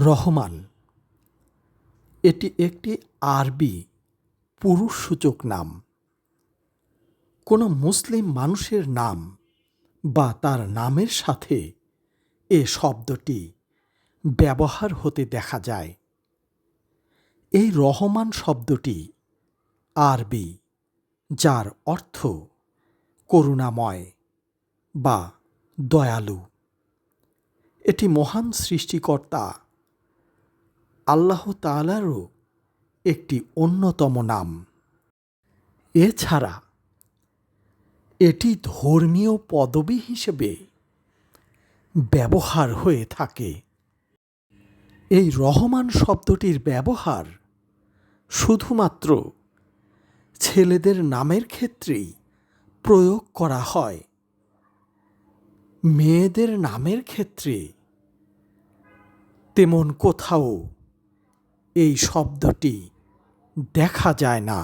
রহমান। এটি একটি আরবি পুরুষসূচক নাম। কোনো মুসলিম মানুষের নাম বা তার নামের সাথে এ শব্দটি ব্যবহার হতে দেখা যায়। এই রহমান শব্দটি আরবি, যার অর্থ করুণাময় বা দয়ালু। এটি মহান সৃষ্টিকর্তা আল্লাহ তাআলারও একটি অন্যতম নাম। এছাড়া এটি ধর্মীয় পদবি হিসেবে ব্যবহার হয়ে থাকে। এই রহমান শব্দটির ব্যবহার শুধুমাত্র ছেলেদের নামের ক্ষেত্রেই প্রয়োগ করা হয়। মেয়েদের নামের ক্ষেত্রে তেমন কোথাও এই শব্দটি দেখা যায় না।